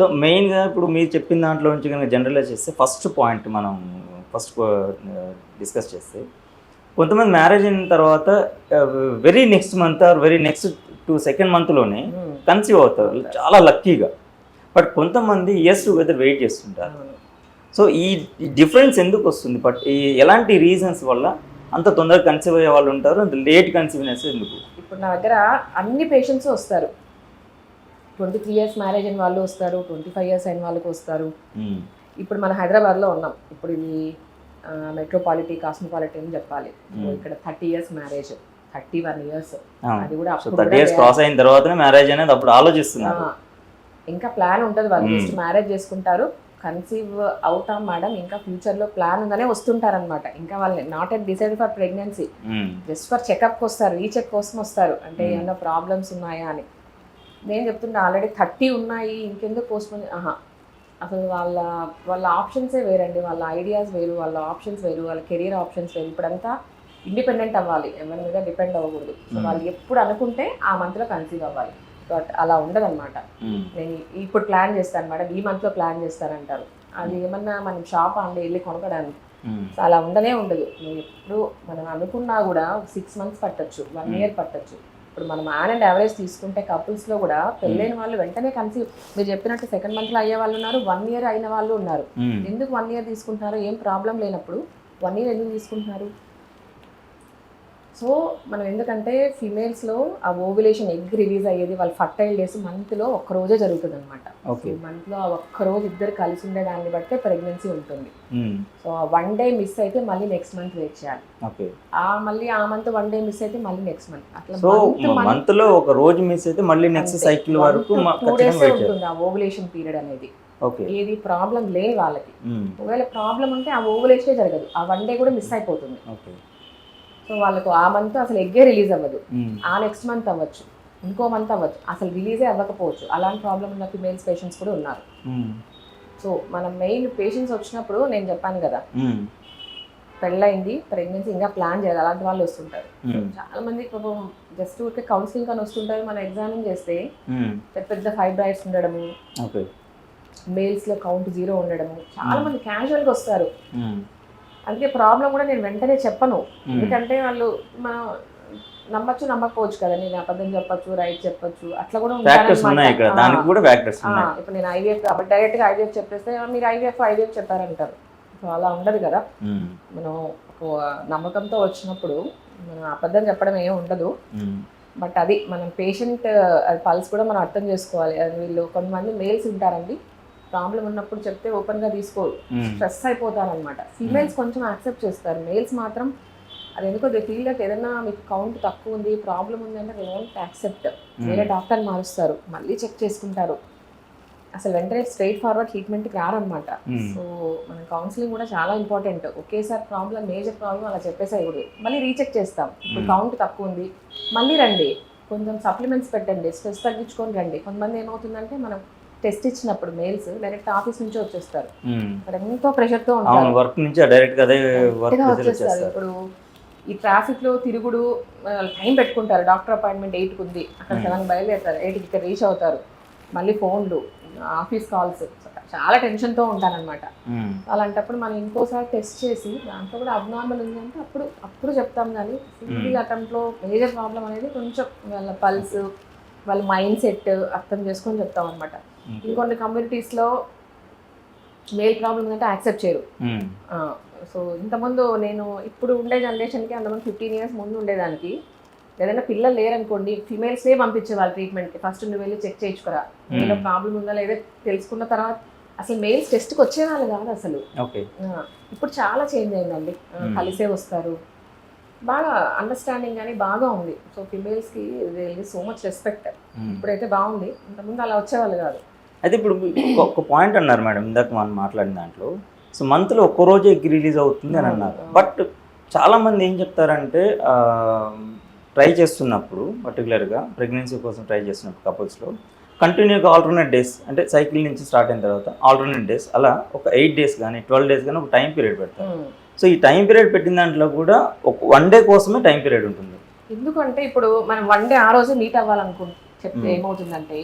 So మెయిన్గా ఇప్పుడు మీరు చెప్పిన దాంట్లో నుంచి కనుక జనరలైజ్ చేస్తే ఫస్ట్ పాయింట్ మనం ఫస్ట్ డిస్కస్ చేస్తే కొంతమంది మ్యారేజ్ అయిన తర్వాత very next month or very next two second మంత్లోనే um. Conceive అవుతారు. చాలా లక్కీగా. బట్ కొంతమంది ఇయర్స్ టుగెదర్ వెయిట్ చేస్తుంటారు. సో ఈ డిఫరెన్స్ ఎందుకు వస్తుంది? బట్ ఈ ఎలాంటి రీజన్స్ వల్ల అంత తొందరగా కన్సీవ్ అయ్యే వాళ్ళు ఉంటారు? అంత లేట్ కన్సీవ్నెస్ ఎందుకు? ఇప్పుడు నా దగ్గర అన్ని పేషెంట్స్ వస్తారు. ట్వంటీ త్రీ ఇయర్స్ మ్యారేజ్ అయిన వాళ్ళు వస్తారు ట్వంటీ ఫైవ్ ఇయర్స్ అయిన వాళ్ళకి వస్తారు. ఇప్పుడు మన హైదరాబాద్లో ఉన్నాం ఇప్పుడు ఇది మెట్రోపాలిటీ కాస్మోపాలిటీ అని చెప్పాలి. ఇక్కడ thirty years marriage thirty one years. అది కూడా థర్టీ ఇయర్స్ క్రాస్ అయిన తర్వాతనే మ్యారేజ్ అనేది అప్పుడు ఆలోచిస్తున్నారు ఇంకా ప్లాన్ ఉంటుంది వాళ్ళు. జస్ట్ మ్యారేజ్ చేసుకుంటారు కన్సీవ్ అవుతాం మేడం ఇంకా ఫ్యూచర్లో ప్లాన్ ఉందనే వస్తుంటారనమాట ఇంకా వాళ్ళని not at decide for pregnancy. Just for చెకప్కి వస్తారు రీచెక్ కోసం వస్తారు అంటే. ఏమన్నా ప్రాబ్లమ్స్ ఉన్నాయా అని నేను చెప్తుంటే ఆల్రెడీ థర్టీ ఉన్నాయి ఇంకెందుకు పోస్ట్పోన్ ఆహా. అసలు వాళ్ళ వాళ్ళ ఆప్షన్సే వేరండి వాళ్ళ ఐడియాస్ వేరు వాళ్ళ ఆప్షన్స్ వేరు వాళ్ళ కెరీర్ ఆప్షన్స్ వేరు. ఇప్పుడంతా ఇండిపెండెంట్ అవ్వాలి ఎవరి మీద డిపెండ్ అవ్వకూడదు. So Hmm. వాళ్ళు ఎప్పుడు అనుకుంటే ఆ మంత్లో కన్సీవ్ అవ్వాలి. బట్ అలా ఉండదన్నమాట. మ్మ్. నేను ఇప్పుడు ప్లాన్ చేస్తాను మేడం ఈ మంత్లో ప్లాన్ చేస్తానంటారు. అది ఏమన్నా మనం షాప్ అండి వెళ్ళి కొనకడానికి. సో అలా ఉండనే ఉండదు. నువ్వు ఎప్పుడు మనం అనుకున్నా కూడా సిక్స్ మంత్స్ పట్టొచ్చు వన్ Hmm. ఇయర్ పట్టొచ్చు. ఇప్పుడు మనం ఆన్ అండ్ యావరేజ్ తీసుకుంటే కపుల్స్లో కూడా పెళ్ళైన వాళ్ళు వెంటనే కన్సీవ్ మీరు చెప్పినట్టు సెకండ్ మంత్లో అయ్యే వాళ్ళు ఉన్నారు వన్ ఇయర్ అయిన వాళ్ళు ఉన్నారు. ఎందుకు వన్ ఇయర్ తీసుకుంటున్నారు? ఏం ప్రాబ్లం లేనప్పుడు వన్ ఇయర్ ఎందుకు తీసుకుంటున్నారు? సో మనం ఎందుకంటే ఫిమేల్స్లో ఆ ఓవ్యులేషన్ ఎగ్ రిలీజ్ అయ్యేది వాళ్ళ ఫర్టైల్ డేస్ మంత్లో ఒక్క రోజే జరుగుతుంది అనమాట ఓకే మంత్లో ఆ ఒక్క రోజు ఇద్దరు కలిసి ఉండే దాన్ని బట్టే ప్రెగ్నెన్సీ ఉంటుంది. సో వన్ డే మిస్ అయితే మళ్ళీ నెక్స్ట్ మంత్ వెయిట్ చేయాలి. ఆ మళ్ళీ ఆ మంత్ వన్ డే మిస్ అయితే మళ్ళీ నెక్స్ట్ మంత్ అట్లా మంత్లో ఒక రోజు మిస్ అయితే మళ్ళీ నెక్స్ట్. సైకిల్ వరకు వెయిట్ చేయాలి. ఉంటుంది ఆ ఓవులేషన్ పీరియడ్ అనేది. ఓకే ఏది ప్రాబ్లం లేని వాళ్ళకి. మ్మ్. ఒకవేళ ప్రాబ్లం ఉంటే ఆ ఓవులేషనే జరగదు. ఆ వన్ డే కూడా మిస్ అయిపోతుంది. ఓకే సో వాళ్ళకు ఆ మంత్ అసలు ఎగ్గే రిలీజ్ అవ్వదు. ఆ నెక్స్ట్ మంత్ అవ్వచ్చు ఇంకో మంత్ అవ్వచ్చు అసలు రిలీజే అవ్వకపోవచ్చు అలాంటి ప్రాబ్లం ఉన్న ఫిమేల్స్ పేషెంట్స్ కూడా ఉన్నారు. సో మనం మెయిన్ పేషెంట్స్ వచ్చినప్పుడు నేను చెప్పాను కదా మ్మ్. పెళ్ళయింది ప్రెగ్నెన్సీ ఇంకా ప్లాన్ చేయాలి అలాంటి వాళ్ళు వస్తుంటారు. చాలా మంది పాపం జస్ట్ ఊరికే కౌన్సిలింగ్ అని వస్తుంటారు మనం ఎగ్జామిన్ చేస్తే. పెద్ద పెద్ద ఫైబ్రాయిడ్స్ ఉండడము మేల్స్లో కౌంట్ జీరో ఉండడము చాలా. మంది క్యాజువల్గా వస్తారు. అందుకే ప్రాబ్లం కూడా నేను వెంటనే చెప్పను. ఎందుకంటే వాళ్ళు మనం నమ్మచ్చు నమ్మకపోవచ్చు కదా. నేను అబద్ధం చెప్పొచ్చు రైట్ చెప్పొచ్చు. అట్లా కూడా దానికి ఫ్యాక్టర్స్ ఇప్పుడు నేను ఐవీఎఫ్ కాబట్టి డైరెక్ట్గా ఐవీఎఫ్ చెప్పేస్తే మీరు ఐవీఎఫ్ ఐవీఎఫ్ చెప్పారంటారు. సో అలా ఉండదు కదా. మనం నమ్మకంతో వచ్చినప్పుడు మనం అబద్ధం చెప్పడం ఏమి ఉండదు. బట్ అది మనం పేషెంట్ పల్స్ కూడా మనం అర్థం చేసుకోవాలి. వీళ్ళు కొంతమంది మేల్స్ ఉంటారండి. ప్రాబ్లం ఉన్నప్పుడు చెప్తే ఓపెన్గా తీసుకోరు మ్మ్. స్ట్రెస్ అయిపోతారనమాట. ఫీమేల్స్ కొంచెం యాక్సెప్ట్ చేస్తారు. మేల్స్ మాత్రం అది ఎందుకో దే ఫీల్ దట్ ఏదైనా మీకు కౌంట్ తక్కువ ఉంది ప్రాబ్లం ఉంది అంటే దే వోంట్ యాక్సెప్ట్ వేరే డాక్టర్ మారుస్తారు. మళ్ళీ చెక్ చేసుకుంటారు. అసలు వెంటనే స్ట్రైట్ ఫార్వర్డ్ ట్రీట్మెంట్కి రారనమాట. సో మన కౌన్సిలింగ్ కూడా చాలా ఇంపార్టెంట్ ఒకేసారి ప్రాబ్లం మేజర్ ప్రాబ్లం అలా చెప్పేసేయకూడదు మళ్ళీ రీచెక్ చేస్తాం. ఇప్పుడు. కౌంట్ తక్కువ ఉంది. మళ్ళీ రండి. కొంచెం సప్లిమెంట్స్ పెట్టండి. స్ట్రెస్ తగ్గించుకొని రండి. కొంతమంది ఏమవుతుందంటే మనం టెస్ట్ ఇచ్చినప్పుడు మెయిల్స్ డైరెక్ట్ ఆఫీస్ నుంచి వచ్చేస్తారు. అక్కడ ఎంతో ప్రెషర్తో ఉంటారు. వర్క్ నుంచి డైరెక్ట్ అదే వచ్చేస్తారు. ఇప్పుడు ఈ ట్రాఫిక్లో తిరుగుడు టైం పెట్టుకుంటారు. డాక్టర్ అపాయింట్మెంట్ ఎయిట్ ఉంది. అక్కడ. సెవెన్ బయలుదేరుతారు. ఎయిట్కి ఇక్కడ రీచ్ అవుతారు. మళ్ళీ ఫోన్లు ఆఫీస్ కాల్స్ చాలా టెన్షన్తో ఉంటానన్నమాట. అలాంటప్పుడు మనం ఇంకోసారి టెస్ట్ చేసి దాంట్లో కూడా అబ్నార్మల్ ఉంది అంటే అప్పుడు అప్పుడు చెప్తాం కానీ సింగిల్ అటెంప్ట్లో మేజర్ ప్రాబ్లం అనేది కొంచెం వాళ్ళ పల్స్ వాళ్ళ మైండ్ సెట్ అర్థం చేసుకొని చెప్తాం అనమాట. ఇంకొన్ని కమ్యూనిటీస్లో మేల్ ప్రాబ్లం అంటే యాక్సెప్ట్ చేయరు. సో ఇంతకుముందు నేను ఇప్పుడు ఉండే జనరేషన్కి అంతకుముందు ఫిఫ్టీన్ ఇయర్స్ ముందు ఉండేదానికి. ఏదైనా పిల్లలు లేరనుకోండి ఫిమేల్స్నే పంపించేవాళ్ళు ట్రీట్మెంట్కి. ఫస్ట్ నువ్వు వెళ్ళి చెక్ చేయించుకురా. ఏదో ప్రాబ్లం ఉందా లేదా తెలుసుకున్న తర్వాత అసలు మెయిల్స్ టెస్ట్కి వచ్చేవాళ్ళు కాదు అసలు. ఇప్పుడు చాలా చేంజ్ అయిందండి. కలిసే వస్తారు. బాగా అండర్స్టాండింగ్ కానీ బాగా ఉంది. సో ఫిమేల్స్కి సో మచ్ రెస్పెక్ట్. ఇప్పుడైతే బాగుంది. ఇంతకుముందు అలా వచ్చేవాళ్ళు కాదు. అయితే ఇప్పుడు ఒక- పాయింట్ అన్నారు మేడం ఇందాక మనం మాట్లాడిన దాంట్లో. సో మంత్లో ఒక్క రోజే ఎగ్ రిలీజ్ అవుతుంది అని అన్నారు. బట్ చాలా మంది ఏం చెప్తారంటే ట్రై చేస్తున్నప్పుడు పర్టికులర్గా ప్రెగ్నెన్సీ కోసం ట్రై చేస్తున్నప్పుడు కపుల్స్లో కంటిన్యూగా ఆల్టర్నేట్ డేస్ అంటే సైకిల్ నుంచి స్టార్ట్ అయిన తర్వాత ఆల్టర్నేట్ డేస్ అలా ఒక ఎయిట్ డేస్ కానీ ట్వెల్వ్ డేస్ కానీ ఒక టైం పీరియడ్ పెడతారు. Hmm. సో ఈ టైం పీరియడ్ పెట్టిన దాంట్లో కూడా ఒక వన్ డే కోసమే టైం పీరియడ్ ఉంటుంది ఎందుకంటే ఇప్పుడు మనం వన్ డే ఆ రోజు మీట్ అవ్వాలనుకుంటే చెప్తే. ఏమవుతుందంటే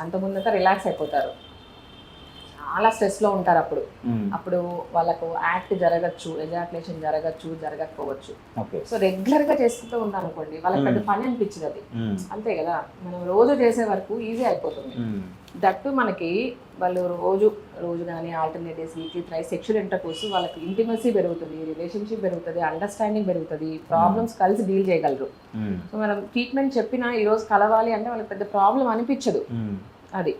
అంతకుముందంతా రిలాక్స్ అయిపోతారు చాలా స్ట్రెస్లో ఉంటారు అప్పుడు. అప్పుడు వాళ్ళకు యాక్ట్ జరగచ్చు ఎజాకులేషన్ జరగచ్చు జరగకపోవచ్చు. సో రెగ్యులర్గా చేస్తూ ఉంటాం అనుకోండి వాళ్ళకి పెద్ద పని అనిపించదు అది. అంతే కదా? మనం రోజు చేసే వరకు ఈజీ అయిపోతుంది. దట్టు మనకి వాళ్ళు రోజు రోజు కానీ alternate days weekly thrice sexual intercourse వాళ్ళకి ఇంటిమసీ పెరుగుతుంది రిలేషన్షిప్ పెరుగుతుంది అండర్స్టాండింగ్ పెరుగుతుంది ప్రాబ్లమ్స్ కలిసి డీల్ చేయగలరు. సో మనం ట్రీట్మెంట్ చెప్పినా ఈరోజు కలవాలి అంటే వాళ్ళకి పెద్ద ప్రాబ్లం అనిపించదు. అది.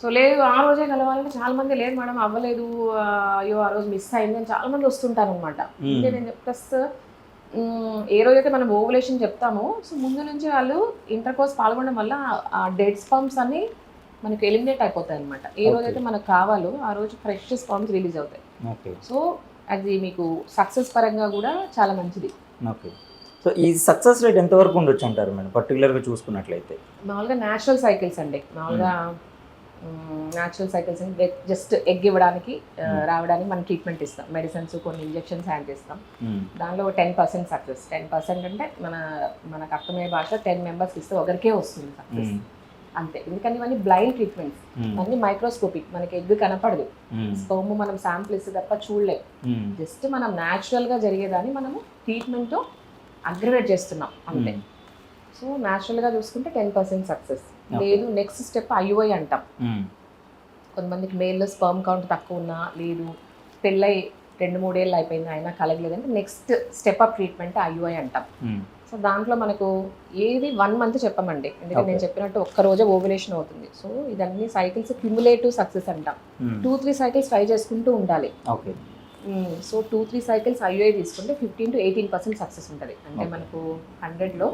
సో లేదు ఆ రోజే కలవాలంటే చాలా మంది లేదు మేడం అవ్వలేదు. అయ్యో ఆ రోజు మిస్ అయింది అని చాలా మంది వస్తుంటారు అనమాట అంటే నేను సార్ ఏ రోజైతే మనం ఓవలేషన్ చెప్తామో సో ముందు నుంచి వాళ్ళు ఇంటర్ కోర్స్ పాల్గొనడం వల్ల ఆ డెడ్ స్పంప్స్ అన్ని మనకి ఎలిమినేట్ అయిపోతాయి అనమాట ఏ. రోజైతే మనకు కావాలో ఆ రోజు ఫ్రెష్ స్పంప్స్ రిలీజ్ అవుతాయి. ఓకే సో అది మీకు సక్సెస్ పరంగా కూడా చాలా మంచిది. ఓకే సో ఈ సక్సెస్ రేట్ ఎంతవరకు ఉండొచ్చు అంటారు మేడం? పర్టికులర్గా చూసుకున్నట్లయితే. మామూలుగా న్యాచురల్ సైకిల్స్ అండి. మామూలుగా న్యాచురల్ సైకిల్స్ జస్ట్ ఎగ్ ఇవ్వడానికి. రావడానికి మనం ట్రీట్మెంట్ ఇస్తాం మెడిసిన్స్ కొన్ని ఇంజెక్షన్స్ హ్యాండ్ ఇస్తాం మ్మ్. దానిలో ten percent success ten percent అంటే మన మనకు అర్థమయ్యే భాష టెన్ మెంబర్స్ ఇస్తే ఒకరికే వస్తుంది సక్సెస్. అంతే ఎందుకంటే ఇవన్నీ బ్లైండ్ ట్రీట్మెంట్స్. అన్ని మైక్రోస్కోపిక్ మనకి ఎగ్ కనపడదు మ్మ్. స్పర్మ్ మనం శాంపుల్ ఇస్తే తప్ప చూడలేం మ్మ్. జస్ట్ మనం న్యాచురల్గా జరిగేదాన్ని మనము ట్రీట్మెంట్తో అగ్రివేట్ చేస్తున్నాం అంతే. సో న్యాచురల్గా చూసుకుంటే టెన్ పర్సెంట్ సక్సెస్. లేదు నెక్స్ట్ స్టెప్ ఐయుఐ అంటాం. కొంతమందికి మేల్లో స్పర్మ్ కౌంట్ తక్కువ ఉన్నా లేదు పెళ్ళై రెండు మూడేళ్ళు అయిపోయింది అయినా కలగలేదంటే next step up treatment IUI అంటాం. సో దాంట్లో మనకు ఏది వన్ మంత్ చెప్పమండి ఎందుకంటే నేను. చెప్పినట్టు ఒక్క రోజే ఓవలేషన్ అవుతుంది సో ఇదన్నీ సైకిల్స్ క్యుములేటివ్ సక్సెస్ అంటాం. టూ త్రీ సైకిల్స్ ట్రై చేసుకుంటూ ఉండాలి so two three cycles IUI తీసుకుంటే fifteen to eighteen percent success ఉంటుంది అంటే. మనకు హండ్రెడ్లో.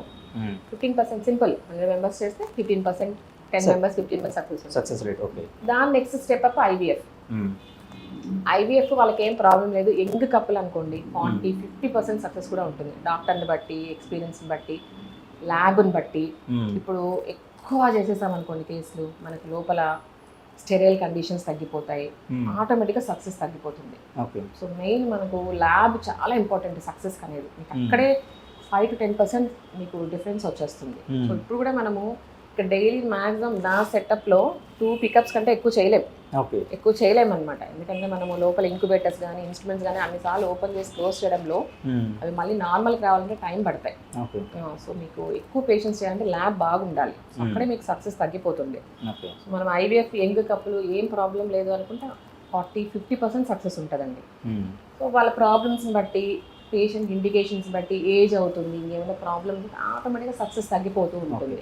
Fifteen percent simple hundred members చేస్తే fifteen percent ten. Members fifteen percent success success rate okay దాని next step up IVF. IVF వాళ్ళకి ఏం ప్రాబ్లం లేదు. యంగ్ కప్పుల్ అనుకోండి ఫార్టీ ఫిఫ్టీ పర్సెంట్ సక్సెస్ కూడా ఉంటుంది. డాక్టర్ని బట్టి ఎక్స్పీరియన్స్ని బట్టి ల్యాబ్ని బట్టి. మ్మ్. ఇప్పుడు ఎక్కువ చేసేసాం అనుకోండి కేసులు మనకి లోపల స్టెరియల్ కండిషన్స్ తగ్గిపోతాయి. ఆటోమేటిక్గా సక్సెస్ తగ్గిపోతుంది. ఓకే సో మెయిన్ మనకు ల్యాబ్ చాలా ఇంపార్టెంట్ సక్సెస్ అనేది మీకు Hmm. అక్కడే ఫైవ్ టు టెన్ పర్సెంట్ మీకు డిఫరెన్స్ వచ్చేస్తుంది. Hmm. సో ఇప్పుడు కూడా మనము ఇక్కడ డైలీ మ్యాక్సిమం నా సెటప్లో టూ పికప్స్ కంటే ఎక్కువ చేయలేం. ఎక్కువ చేయలేం అనమాట ఎందుకంటే మనము లోపల ఇంక్యుబేటర్స్ కానీ ఇన్స్ట్రుమెంట్స్ కానీ అన్నిసార్లు ఓపెన్ చేసి క్లోజ్ చేయడంలో మ్మ్. అవి మళ్ళీ నార్మల్కి రావాలంటే టైం పడతాయి. ఓకే సో మీకు ఎక్కువ పేషెంట్స్ చేయాలంటే ల్యాబ్ బాగుండాలి. So Hmm. అక్కడే మీకు సక్సెస్ తగ్గిపోతుంది. మనం ఐవీఎఫ్ యంగ్ కప్పులు ఏం ప్రాబ్లం లేదు అనుకుంటే ఫార్టీ ఫిఫ్టీ పర్సెంట్ సక్సెస్ ఉంటుందండి. సో వాళ్ళ ప్రాబ్లమ్స్ని బట్టి పేషెంట్ ఇండికేషన్స్ బట్టి ఏజ్ అవుతుంది ఇంకేమైనా ప్రాబ్లమ్ ఆటోమేటిక్గా సక్సెస్ తగ్గిపోతూ ఉంటుంది.